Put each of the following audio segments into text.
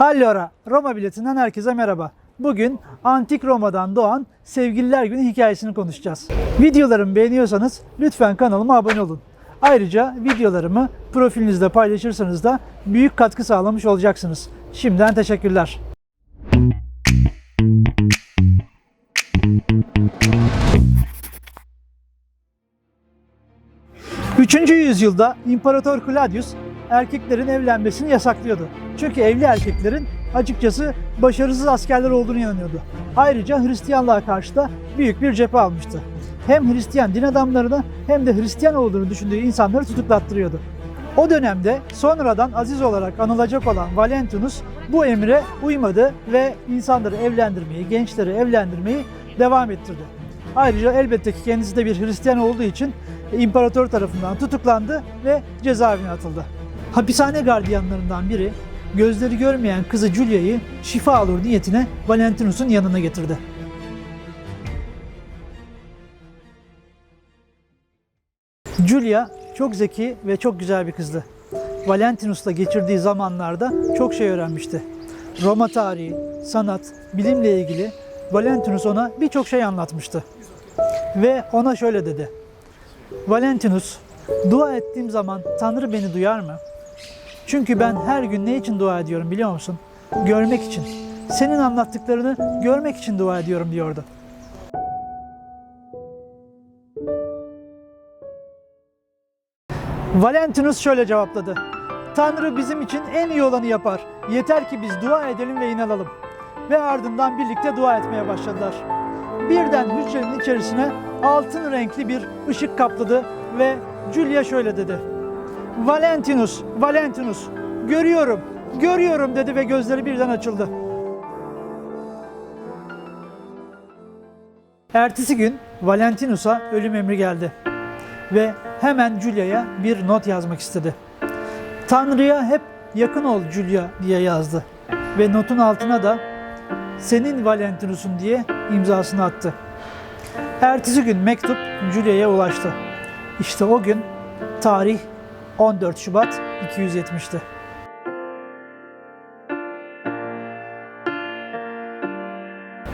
Allora, Roma biletinden herkese merhaba. Bugün Antik Roma'dan doğan Sevgililer Günü hikayesini konuşacağız. Videolarımı beğeniyorsanız lütfen kanalıma abone olun. Ayrıca videolarımı profilinizde paylaşırsanız da büyük katkı sağlamış olacaksınız. Şimdiden teşekkürler. 3. yüzyılda İmparator Claudius erkeklerin evlenmesini yasaklıyordu. Çünkü evli erkeklerin açıkçası başarısız askerler olduğunu inanıyordu. Ayrıca Hristiyanlığa karşı da büyük bir cephe almıştı. Hem Hristiyan din adamlarını hem de Hristiyan olduğunu düşündüğü insanları tutuklattırıyordu. O dönemde sonradan aziz olarak anılacak olan Valentinus bu emre uymadı ve insanları evlendirmeyi, gençleri evlendirmeyi devam ettirdi. Ayrıca elbette ki kendisi de bir Hristiyan olduğu için imparator tarafından tutuklandı ve cezaevine atıldı. Hapishane gardiyanlarından biri gözleri görmeyen kızı Julia'yı şifa olur niyetine Valentinus'un yanına getirdi. Julia çok zeki ve çok güzel bir kızdı. Valentinus'la geçirdiği zamanlarda çok şey öğrenmişti. Roma tarihi, sanat, bilimle ilgili Valentinus ona birçok şey anlatmıştı. Ve ona şöyle dedi. Valentinus, dua ettiğim zaman Tanrı beni duyar mı? Çünkü ben her gün ne için dua ediyorum biliyor musun? Görmek için. Senin anlattıklarını görmek için dua ediyorum diyordu. Valentinus şöyle cevapladı. Tanrı bizim için en iyi olanı yapar. Yeter ki biz dua edelim ve inanalım. Ve ardından birlikte dua etmeye başladılar. Birden hücrenin içerisine altın renkli bir ışık kapladı ve Julia şöyle dedi. Valentinus, Valentinus, görüyorum, görüyorum dedi ve gözleri birden açıldı. Ertesi gün Valentinus'a ölüm emri geldi ve hemen Julia'ya bir not yazmak istedi. Tanrı'ya hep yakın ol Julia diye yazdı ve notun altına da senin Valentinus'un diye imzasını attı. Ertesi gün mektup Julia'ya ulaştı. İşte o gün tarih 14 Şubat 270'ti.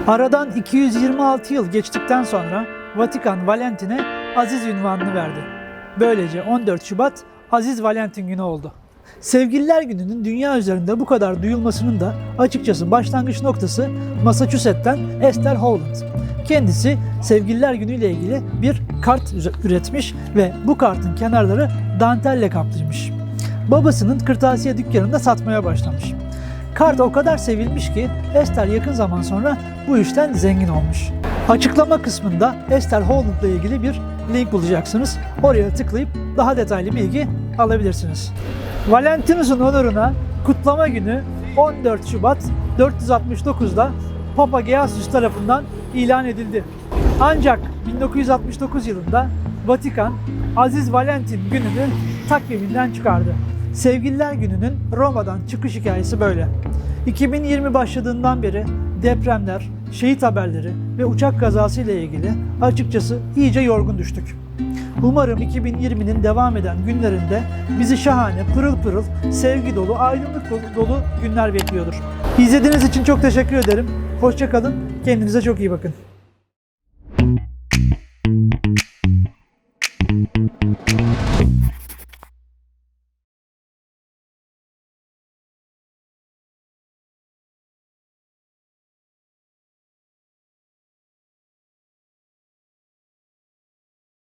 Aradan 226 yıl geçtikten sonra Vatikan Valentin'e Aziz ünvanını verdi. Böylece 14 Şubat Aziz Valentin günü oldu. Sevgililer Günü'nün dünya üzerinde bu kadar duyulmasının da açıkçası başlangıç noktası Massachusetts'ten Esther Howland. Kendisi Sevgililer Günü ile ilgili bir kart üretmiş ve bu kartın kenarları dantelle kaplıymış. Babasının kırtasiye dükkanında satmaya başlamış. Kart o kadar sevilmiş ki Esther yakın zaman sonra bu işten zengin olmuş. Açıklama kısmında Esther Howland ile ilgili bir link bulacaksınız. Oraya tıklayıp daha detaylı bilgi alabilirsiniz. Valentinus'un onuruna kutlama günü 14 Şubat 469'da Papa Geassius tarafından ilan edildi. Ancak 1969 yılında Vatikan Aziz Valentin gününü takviminden çıkardı. Sevgililer Günü'nün Roma'dan çıkış hikayesi böyle. 2020 başladığından beri depremler, şehit haberleri ve uçak kazası ile ilgili açıkçası iyice yorgun düştük. Umarım 2020'nin devam eden günlerinde bizi şahane, pırıl pırıl, sevgi dolu, aydınlık dolu günler bekliyordur. İzlediğiniz için çok teşekkür ederim. Hoşçakalın, kendinize çok iyi bakın.